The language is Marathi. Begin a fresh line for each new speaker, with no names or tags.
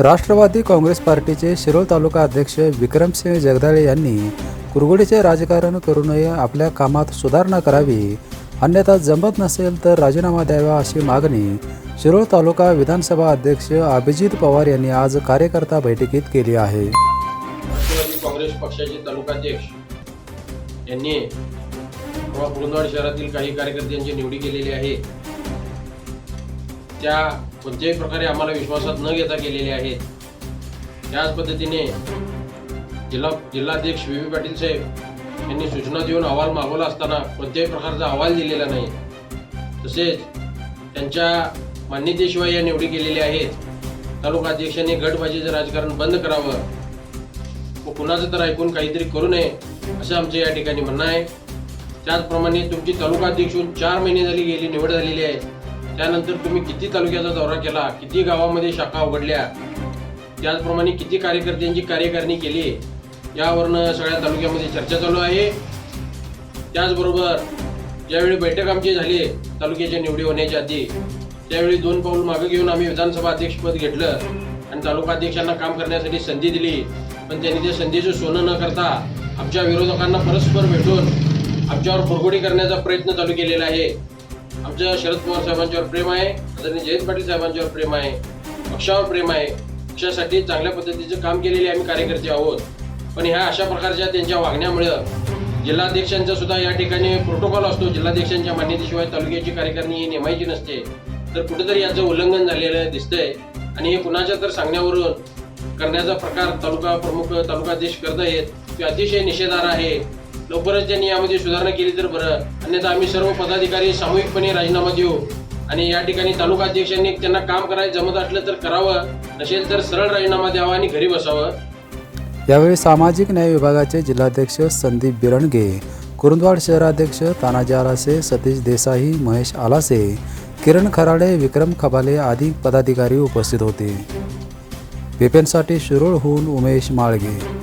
राष्ट्रवादी काँग्रेस पार्टीचे शिरोळ तालुका अध्यक्ष विक्रमसिंह जगदाळे यांनी कुरगुडीचे राजकारण करू नये आपल्या कामात सुधारणा करावी अन्यथा जमत नसेल तर राजीनामा द्यावा अशी मागणी शिरोळ तालुका विधानसभा अध्यक्ष अभिजित पवार यांनी आज कार्यकर्ता बैठकीत केली आहे.
राष्ट्रवादी काँग्रेस पक्षाचे तालुकाध्यक्ष यांनी शहरातील काही कार्यकर्त्यांची निवडी केलेली आहे. त्या कोणत्याही प्रकारे आम्हाला विश्वासात न घेता केलेल्या आहेत. त्याच पद्धतीने जिल्हा जिल्हाध्यक्ष व्ही. व्ही. पाटील साहेब यांनी सूचना देऊन अहवाल मागवला असताना कोणत्याही प्रकारचा अहवाल दिलेला नाही. तसेच त्यांच्या मान्यतेशिवाय या निवडी केलेल्या आहेत. तालुका अध्यक्षांनी गटबाजीचं राजकारण बंद करावं. व कुणाचं तर ऐकून काहीतरी करू नये असं आमचं या ठिकाणी म्हणणं आहे. त्याचप्रमाणे तुमची तालुका अध्यक्ष होऊन चार महिने झाली गेली निवड झालेली आहे. त्यानंतर तुम्ही किती तालुक्याचा दौरा केला किती गावामध्ये शाखा उघडल्या त्याचप्रमाणे किती कार्यकर्त्यांची कार्यकारिणी केली यावरनं सगळ्या तालुक्यामध्ये चर्चा चालू आहे. त्याचबरोबर ज्यावेळी बैठक आमची झाली तालुक्याच्या निवडी होण्याच्या आधी त्यावेळी दोन पाऊल मागे घेऊन आम्ही विधानसभा अध्यक्षपद घेतलं आणि तालुका अध्यक्षांना काम करण्यासाठी संधी दिली. पण त्यांनी त्या संधीचं सोनं न करता आमच्या विरोधकांना परस्पर भेटून आमच्यावर बुरगुडी करण्याचा प्रयत्न चालू केलेला आहे. आमच्या शरद पवार साहेबांच्यावर प्रेम आहे आदरणीय जयंत पाटील साहेबांच्यावर प्रेम आहे पक्षावर प्रेम आहे. पक्षासाठी चांगल्या पद्धतीचं काम केलेले आम्ही कार्यकर्ते आहोत. पण ह्या अशा प्रकारच्या त्यांच्या वागण्यामुळं जिल्हाध्यक्षांचा सुद्धा या ठिकाणी प्रोटोकॉल असतो. जिल्हाध्यक्षांच्या मान्यतेशिवाय तालुक्याची कार्यकारिणी ही नेमायची नसते. तर कुठेतरी याचं उल्लंघन झालेलं दिसतंय. आणि हे कुणाच्या तर सांगण्यावरून करण्याचा प्रकार तालुका प्रमुख तालुकाध्यक्ष करत आहेत ते अतिशय निषेधार आहे. लवकरच त्यांनी यामध्ये सुधारणा केली तर बरं. अन्यथा आम्ही सर्व पदाधिकारी सामूहिकपणे राजीनामा देऊ. आणि या ठिकाणी तालुका अध्यक्षांनी त्यांना काम करायचं जमत असलं तर करावं. नसेल तर सरळ राजीनामा द्यावा आणि घरी बसावं.
यावेळी सामाजिक न्याय विभागाचे जिल्हाध्यक्ष संदीप बिरणगे कुरुंदवाड शहराध्यक्ष तानाजी आलासे सतीश देसाई महेश आलासे किरण खराडे विक्रम खबाले आदी पदाधिकारी उपस्थित होते. पेपेंसाठी शिरोळहून उमेश माळगे.